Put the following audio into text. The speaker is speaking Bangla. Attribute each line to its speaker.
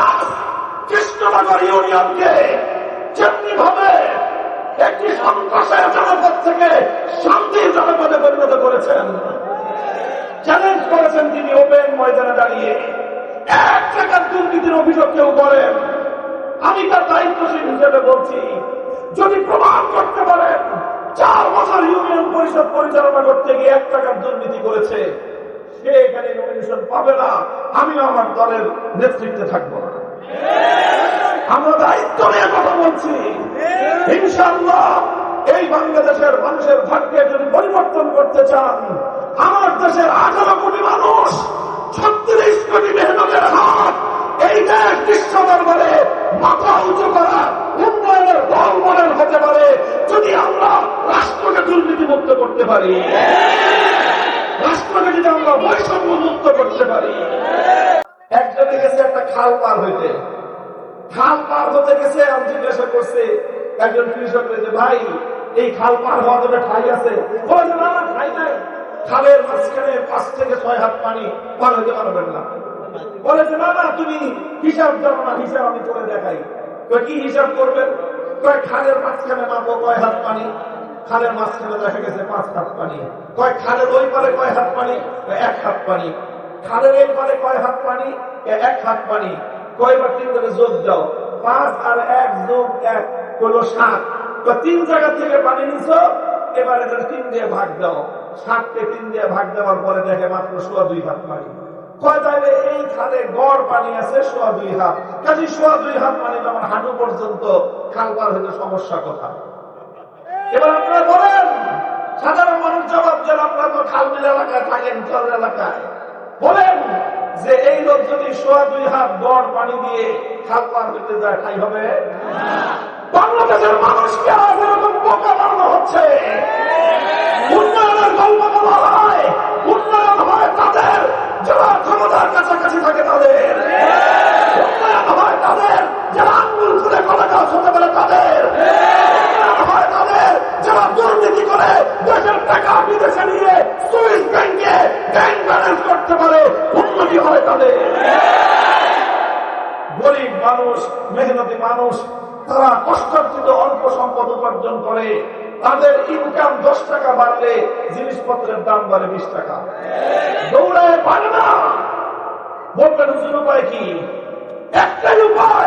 Speaker 1: আজ কৃষ্ণনগর ইউনিয়নকে যেমনি ভাবে একটি সন্ত্রাসের জনপদ থেকে শান্তির জনপদে পরিণত করেছেন চ্যালেঞ্জ করেছেন তিনি ওপেন ময়দানে দাঁড়িয়ে। এক টাকার দুর্নীতির অভিযোগ কেউ করেন, আমি তার দায়িত্বশীল হিসেবে বলছি, যদি প্রমাণ করতে পারেন, চার বছর ইউনিয়ন পরিষদ পরিচালনা করতে গিয়ে এক টাকার দুর্নীতি করেছে সে এখানে নমিনেশন পাবে না আমিও আমার দলের নেতৃত্বে থাকব আমরা দায়িত্ব নিয়ে কথা বলছি। ইনশাআল্লাহ এই বাংলাদেশের মানুষের ভাগ্যে যদি পরিবর্তন করতে চান, আমার দেশের আঠারো কোটি মানুষ, ছত্রিশ কোটি মেহনতের হাত, এই দেশ বিশ্ব দরবারে মাথা উঁচু করা উন্নয়নের বল মনের হতে পারে, যদি আমরা রাষ্ট্রকে দুর্নীতি মুক্ত করতে পারি। রাষ্ট্রকে আমরা বৈষম্য মুক্ত করতে পারি, একজনে গেছে একটা খাল পার হইতে। খাল পার হতে গেছে, আমি জিজ্ঞাসা করছে, একজন কৃষক যে, ভাই, এই খাল পার হওয়া যাবে ঠাই আছে? না ঠাই নাই। খালের মাঝখানে পাঁচ থেকে ছয় হাত পানি পার হইতে পারবেন না। বলে যে, না না, তুমি হিসাব জানো না, হিসাব আমি করে দেখাই। তো কি হিসাব করবেন? কয়, খালের মাঝখানে মাপো কয় হাত পানি? খালের মাঝখানে দেখা গেছে পাঁচ হাত পানি। কয় খালের ওই পারে কয় হাত পানি? এক হাত পানি। খালের এই পারে কয় হাত পানি? এক হাত পানি। কয়বার তিন করে যোগ দাও। পাঁচ আর এক যোগ এক হলো সাত। তিন জায়গা থেকে পানি নিছ? এবারে তিন দিয়ে ভাগ দাও। সাতকে তিন দিয়ে ভাগ দেওয়ার পরে দেখে মাত্র সোয়া দুই হাত পানি। এই খালে গড় পানি আছে? সোয়া দুই হাত। কাজে সোয়া দুই হাত পানি আমার হাঁটু পর্যন্ত খাল পার হইতে সমস্যা কোথায় এবার আপনারা বলেন, সাধারণ মানুষ জবাব দেন, আপনারা তো খালবিল এলাকায় থাকেন, জল এলাকায়। বলেন যে এই লোক যদি সোয়া দুই হাত গড় পানি দিয়ে খাল পার হইতে যায় ঠাই হবে? বাংলাদেশের মানুষকে আজ এরকম বোকা বানানো হচ্ছে উন্নয়নের গল্প বলা হয় উন্নয়ন হয় তাদের যারা ক্ষমতার কাছাকাছি থাকে তাদের উন্নয়ন হয় তাদের যারা আঙ্গুল খুলে কলা গাছ হতে পারে তাদের উন্নয়ন হয় তাদের যারা দুর্নীতি করে দেশের টাকা বিদেশে নিয়ে সুইস ব্যাংকে ব্যাংক ব্যালেন্স করতে পারে উন্নতি হয় তাদের গরিব মানুষ, মেহনতি মানুষ, তারা কষ্টার্জিত অল্প সম্পদ উপার্জন করে, তাদের ইনকাম দশ টাকা বাড়লে জিনিসপত্রের দাম বাড়ে বিশ টাকা। দৌড়ায় পারে না। বলবেন উপায় কি? একটাই উপায়।